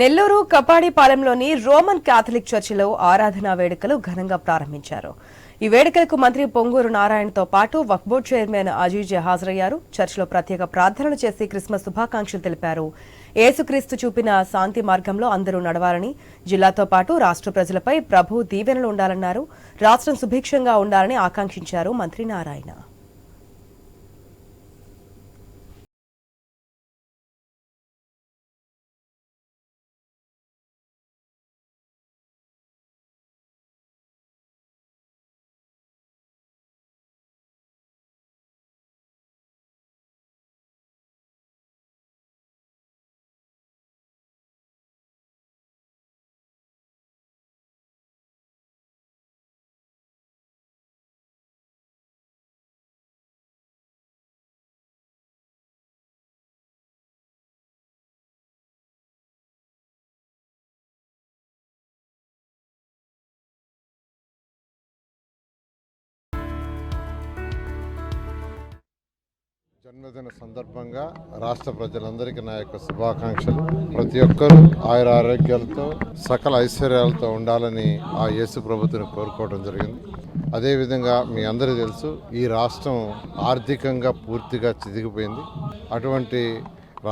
Nellore కపాడిపాలెంలోని Roman Catholic చర్చిలో ఆరాధనా వేడుకలు ఘనంగా ప్రారంభించారు. ఈ వేడుకలకు మంత్రి పొంగూరు నారాయణతో పాటు వక్ఫ్ బోర్డు చైర్మన్ అజీజ్ హాజరయ్యారు. చర్చిలో ప్రత్యేక ప్రార్థనలు చేసి క్రిస్మస్ శుభాకాంక్షలు తెలిపారు. ఏసుక్రీస్తు చూపిన శాంతి మార్గంలో అందరూ నడవాలని జిల్లాతో పాటు రాష్ట్ర ప్రజలపై ప్రభు దీవెనలు ఉండాలన్నారు. రాష్ట్రం సుభిక్షంగా ఉండాలని ఆకాంక్షించారు మంత్రి నారాయణ. జన్మదిన సందర్భంగా రాష్ట్ర ప్రజలందరికీ నా యొక్క శుభాకాంక్షలు. ప్రతి ఒక్కరూ ఆయుర ఆరోగ్యాలతో సకల ఐశ్వర్యాలతో ఉండాలని ఆ యేసు ప్రభుత్వం కోరుకోవడం జరిగింది. అదేవిధంగా మీ అందరికీ తెలుసు ఈ రాష్ట్రం ఆర్థికంగా పూర్తిగా చిదిగిపోయింది. అటువంటి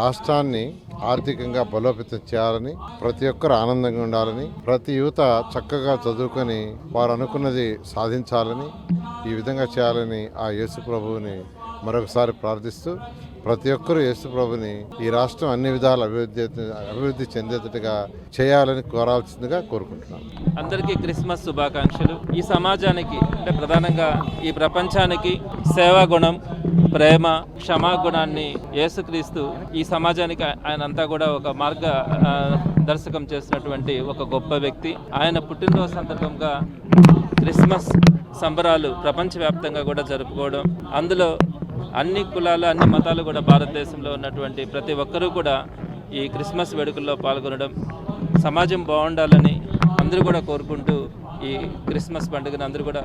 రాష్ట్రాన్ని ఆర్థికంగా బలోపేతం చేయాలని ప్రతి ఒక్కరు ఆనందంగా ఉండాలని ప్రతి యువత చక్కగా చదువుకొని వారు అనుకున్నది సాధించాలని ఈ విధంగా చేయాలని ఆ యేసు ప్రభువుని మరొకసారి ప్రార్థిస్తూ ప్రతి ఒక్కరూ యేసు ప్రభుని ఈ రాష్ట్రం అన్ని విధాల అభివృద్ధి అభివృద్ధి చెందేటట్టుగా చేయాలని కోరాల్సిందిగా కోరుకుంటున్నాను. అందరికీ క్రిస్మస్ శుభాకాంక్షలు. ఈ సమాజానికి అంటే ప్రధానంగా ఈ ప్రపంచానికి సేవా గుణం ప్రేమ క్షమాగుణాన్ని యేసుక్రీస్తు ఈ సమాజానికి ఆయన అంతా కూడా ఒక మార్గ దర్శకం చేసినటువంటి ఒక గొప్ప వ్యక్తి. ఆయన పుట్టినరోజు సందర్భంగా క్రిస్మస్ సంబరాలు ప్రపంచవ్యాప్తంగా కూడా జరుపుకోవడం అందులో అన్ని కులాలు అన్ని మతాలు కూడా భారతదేశంలో ఉన్నటువంటి ప్రతి ఒక్కరూ కూడా ఈ క్రిస్మస్ వేడుకల్లో పాల్గొనడం సమాజం బాగుండాలని అందరూ కూడా కోరుకుంటూ ఈ క్రిస్మస్ పండుగను అందరూ కూడా